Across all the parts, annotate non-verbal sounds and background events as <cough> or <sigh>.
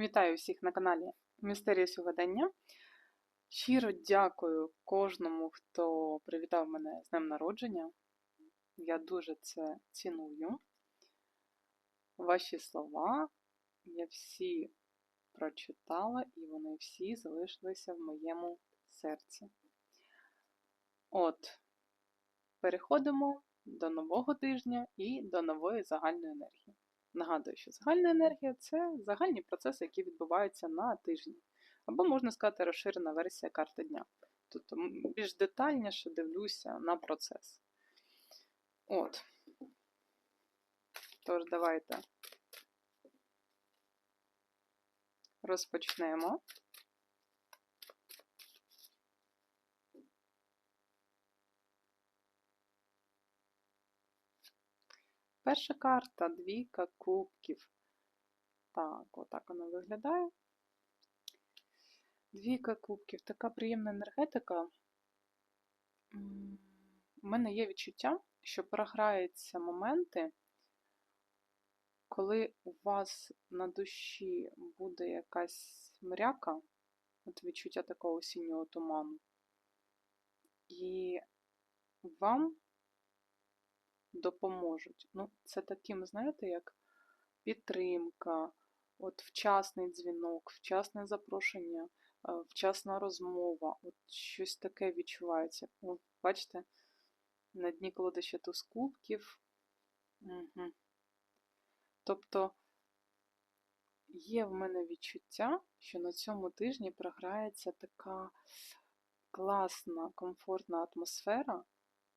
Вітаю всіх на каналі Містерія Сьогодення. Щиро дякую кожному, хто привітав мене з днем народження. Я дуже це ціную. Ваші слова я всі прочитала, і вони всі залишилися в моєму серці. От, переходимо до нового тижня і до нової загальної енергії. Нагадую, що загальна енергія це загальні процеси, які відбуваються на тижні. Або, можна сказати, розширена версія карти дня. Тобто більш детальніше дивлюся на процес. От. Тож, давайте розпочнемо. Перша карта двійка кубків. Так, отак вона виглядає. Двійка кубків, така приємна енергетика. У мене є відчуття, що програються моменти, коли у вас на душі буде якась мряка, от відчуття такого осіннього туману, і вам допоможуть. Ну, Це таким, знаєте, як підтримка, от вчасний дзвінок, вчасне запрошення, е, вчасна розмова, от щось таке відчувається. От, Бачите, на дні колоди ще туз кубків. Угу. Тобто є в мене відчуття, що на цьому тижні програється така класна, комфортна атмосфера,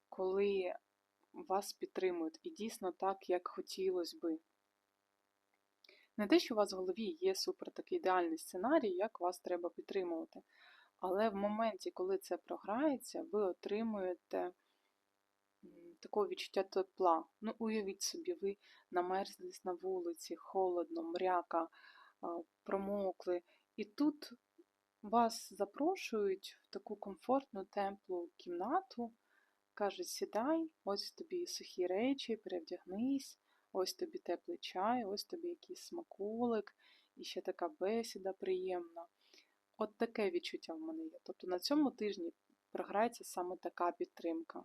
коли вас підтримують. І дійсно так, як хотілося би. Не те, що у вас в голові є супер такий ідеальний сценарій, як вас треба підтримувати. Але в моменті, коли це програється, ви отримуєте такого відчуття тепла. Ну, уявіть собі, ви намерзлись на вулиці, холодно, мряка, промокли. І тут вас запрошують в таку комфортну, теплу кімнату, Кажуть, сідай, ось тобі сухі речі, перевдягнись, ось тобі теплий чай, ось тобі якийсь смаколик, і ще така бесіда приємна. От таке відчуття в мене є. Тобто на цьому тижні програється саме така підтримка.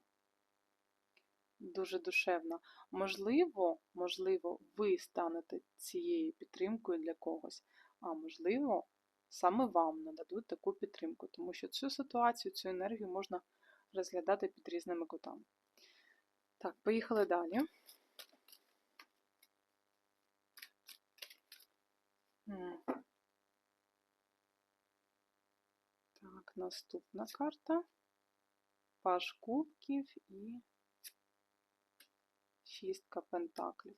Дуже душевна. Можливо, можливо, ви станете цією підтримкою для когось, а можливо, саме вам нададуть таку підтримку, тому що цю ситуацію, цю енергію можна розглядати під різними кутами. Так, поїхали далі. Так, наступна карта. Паш кубків і шістка пентаклів.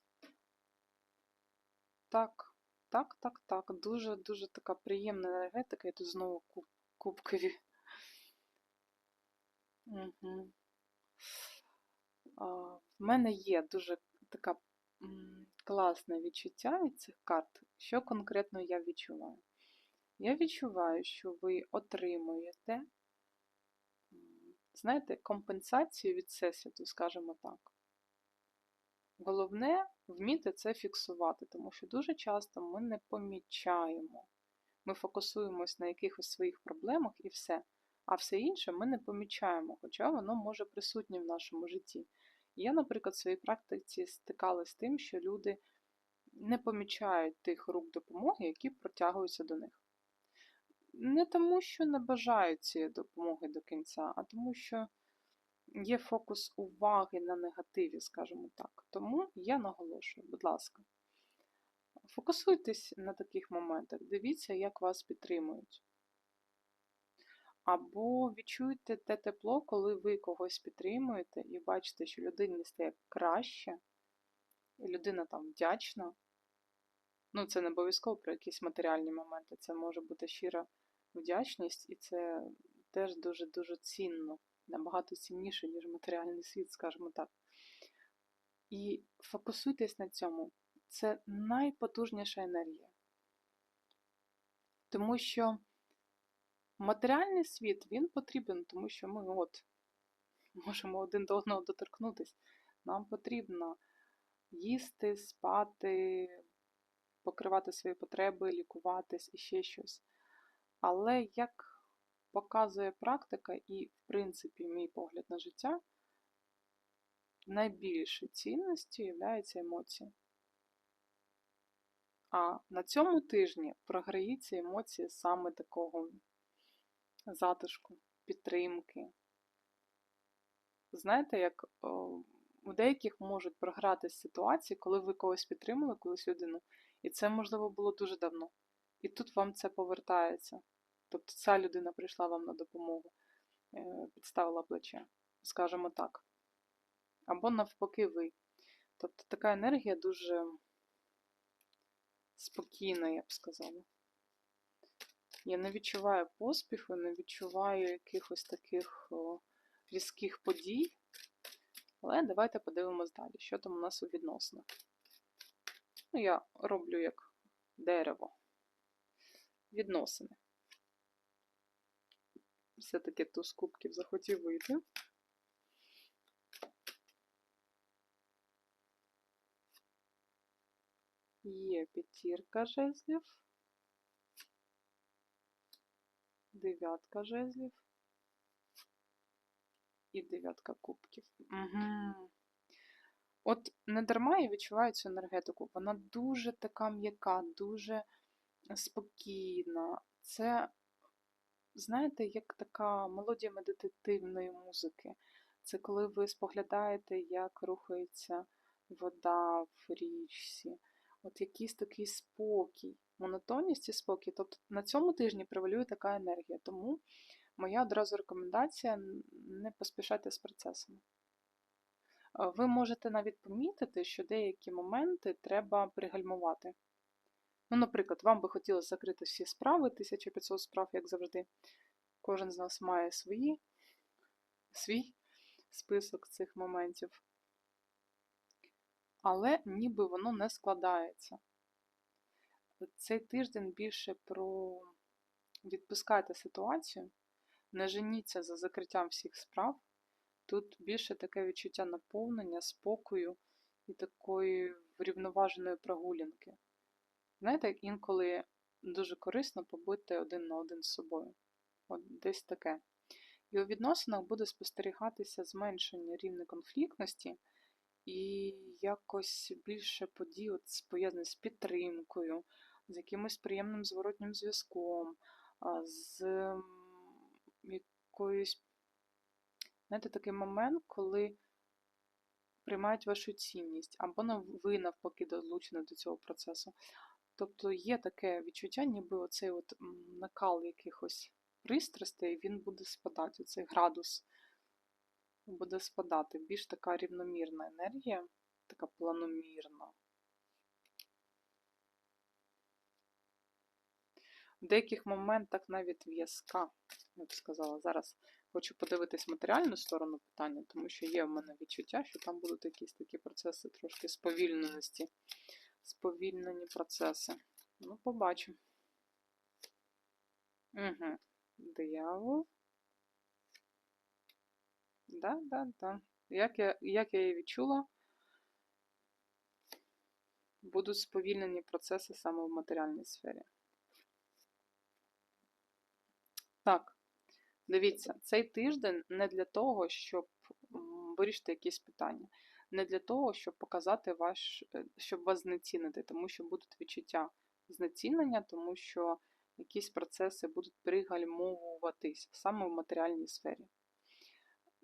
Так, так, так, так. Дуже-дуже така приємна енергетика, і тут знову куб, кубкові В мене є дуже така класне відчуття від цих карт. Що конкретно я відчуваю? Я відчуваю, що ви отримуєте, знаєте, компенсацію від всесвіту, скажімо так. Головне вміти це фіксувати, тому що дуже часто ми не помічаємо. Ми фокусуємось на якихось своїх проблемах і все а все інше ми не помічаємо, хоча воно може присутнє в нашому житті. Я, наприклад, в своїй практиці стикалася з тим, що люди не помічають тих рук допомоги, які протягуються до них. Не тому, що не бажають цієї допомоги до кінця, а тому, що є фокус уваги на негативі, скажімо так. Тому я наголошую, будь ласка, фокусуйтесь на таких моментах, дивіться, як вас підтримують. Або відчуйте те тепло, коли ви когось підтримуєте і бачите, що людині стає краще, і людина там вдячна. Ну, це не обов'язково про якісь матеріальні моменти, це може бути щира вдячність, і це теж дуже-дуже цінно, набагато цінніше, ніж матеріальний світ, скажімо так. І фокусуйтесь на цьому. Це найпотужніша енергія. Тому що. Матеріальний світ він потрібен, тому що ми от можемо один до одного доторкнутися. Нам потрібно їсти, спати, покривати свої потреби, лікуватись і ще щось. Але як показує практика і, в принципі, мій погляд на життя, найбільшою цінністю є емоції. А на цьому тижні програються емоції саме такого затишку, підтримки. Знаєте, як у деяких можуть програтися ситуації, коли ви когось підтримали, колись людину, і це, можливо, було дуже давно. І тут вам це повертається. Тобто ця людина прийшла вам на допомогу, е, підставила плече, скажімо так. Або навпаки, ви. Тобто така енергія дуже спокійна, я б сказала. Я не відчуваю поспіху, не відчуваю якихось таких різких подій. Але давайте подивимось далі, що там у нас у відносинах. Ну, я роблю як дерево. Відносини. Все-таки туз кубків захотів вийти. Є п'ятірка жезлів, дев'ятка жезлів і дев'ятка кубків. Угу. От не дарма я відчуваю цю енергетику. Вона дуже така м'яка, дуже спокійна. Це, знаєте, як така мелодія медитативної музики. Це коли ви споглядаєте, як рухається вода в річці. От якийсь такий спокій, монотонність і спокій. Тобто на цьому тижні превалює така енергія. Тому моя одразу рекомендація не поспішати з процесами. Ви можете навіть помітити, що деякі моменти треба пригальмувати. Ну, наприклад, вам би хотілося закрити всі справи, 1500 справ, як завжди. Кожен з нас має свої, свій список цих моментів. Але ніби воно не складається. Цей тиждень більше про відпускайте ситуацію, не женіться за закриттям всіх справ. Тут більше таке відчуття наповнення, спокою і такої врівноваженої прогулянки. Знаєте, інколи дуже корисно побути один на один з собою. От десь таке. І у відносинах буде спостерігатися зменшення рівня конфліктності і якось більше подій пов'язаних з підтримкою, з якимось приємним зворотнім зв'язком, з якоюсь, знаєте, такий момент, коли приймають вашу цінність, або ви навпаки долучені до цього процесу. Тобто є таке відчуття, ніби оцей от накал якихось пристрастей, він буде спадати, оцей градус буде спадати. Більш така рівномірна енергія, така планомірна. В деяких моментах навіть в'язка, я б сказала. Зараз хочу подивитись матеріальну сторону питання, тому що є в мене відчуття, що там будуть якісь такі процеси трошки сповільненості, сповільнені процеси. Ну, побачимо. Угу. Диявол. Да, да, да. Як я як я її відчула, будуть сповільнені процеси саме в матеріальній сфері. Так, дивіться, цей тиждень не для того, щоб вирішити якісь питання, не для того, щоб показати ваш, е, щоб вас знецінити, тому що будуть відчуття знецінення, тому що якісь процеси будуть пригальмовуватись саме в матеріальній сфері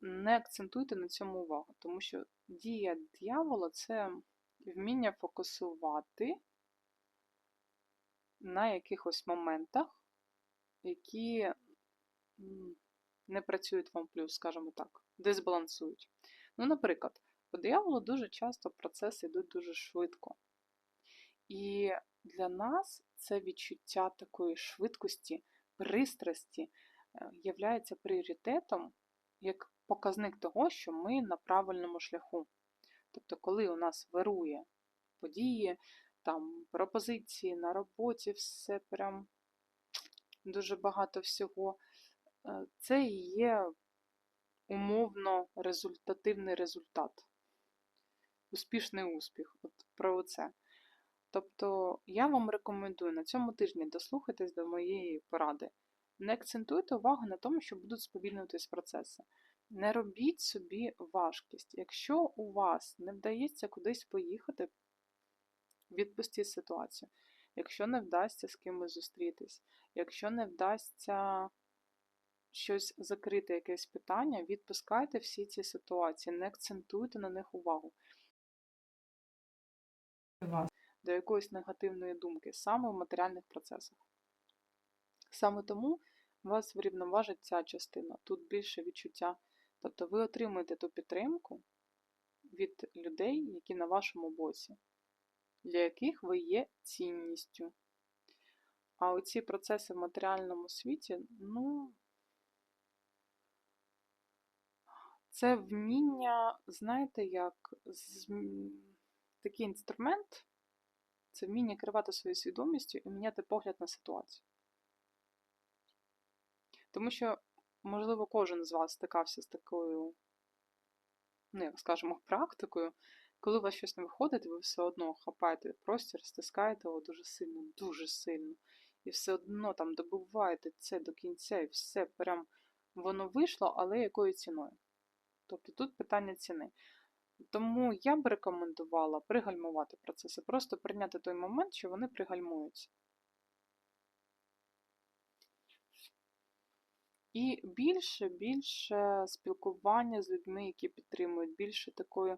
не акцентуйте на цьому увагу, тому що дія дьявола це вміння фокусувати на якихось моментах, які не працюють вам плюс, скажімо так, дисбалансують. Ну, наприклад, по дияволу дуже часто процеси йдуть дуже швидко. І для нас це відчуття такої швидкості, пристрасті е, являється пріоритетом як показник того, що ми на правильному шляху. Тобто, коли у нас вирує події, там пропозиції на роботі, все прям дуже багато всього, е, це і є умовно результативний результат. Успішний успіх. От про це. Тобто я вам рекомендую на цьому тижні дослухайтесь до моєї поради. Не акцентуйте увагу на тому, що будуть сповільнюватись процеси. Не робіть собі важкість. Якщо у вас не вдається кудись поїхати, відпустіть ситуацію. Якщо не вдасться з кимось зустрітись, якщо не вдасться щось закрити, якесь питання, відпускайте всі ці ситуації, не акцентуйте на них увагу. До якоїсь негативної думки саме в матеріальних процесах. Саме тому вас врівноважить ця частина. Тут більше відчуття. Тобто ви отримуєте ту підтримку від людей, які на вашому боці, для яких ви є цінністю. А оці процеси в матеріальному світі, ну, це вміння, знаєте, як такий інструмент, це вміння керувати своєю свідомістю і міняти погляд на ситуацію. Тому що, можливо, кожен з вас стикався з такою, ну, як скажемо, <laughs> практикою, коли у вас щось не виходить, ви все одно хапаєте простір, стискаєте його дуже сильно, дуже сильно. І все одно там добуваєте це до кінця, і все прям воно вийшло, але якою ціною? Тобто тут питання ціни. Тому я б рекомендувала пригальмувати процеси, просто прийняти той момент, що вони пригальмуються. І більше, більше спілкування з людьми, які підтримують, більше такої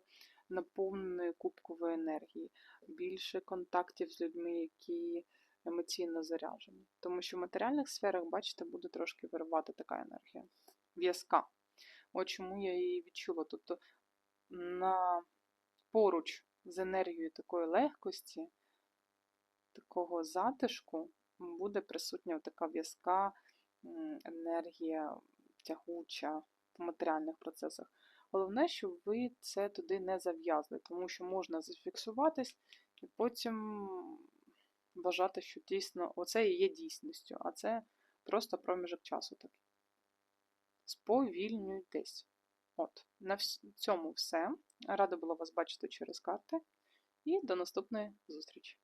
наповненої кубкової енергії, більше контактів з людьми, які емоційно заряжені. Тому що в матеріальних сферах, бачите, буде трошки виривати така енергія. В'язка. От чому я її відчула. Тобто на поруч з енергією такої легкості, такого затишку, буде присутня така в'язка енергія тягуча в матеріальних процесах. Головне, щоб ви це туди не зав'язли, тому що можна зафіксуватись і потім вважати, що дійсно оце і є дійсністю, а це просто проміжок часу такий. Сповільнюйтесь. От, на цьому все. Рада була вас бачити через карти. І до наступної зустрічі!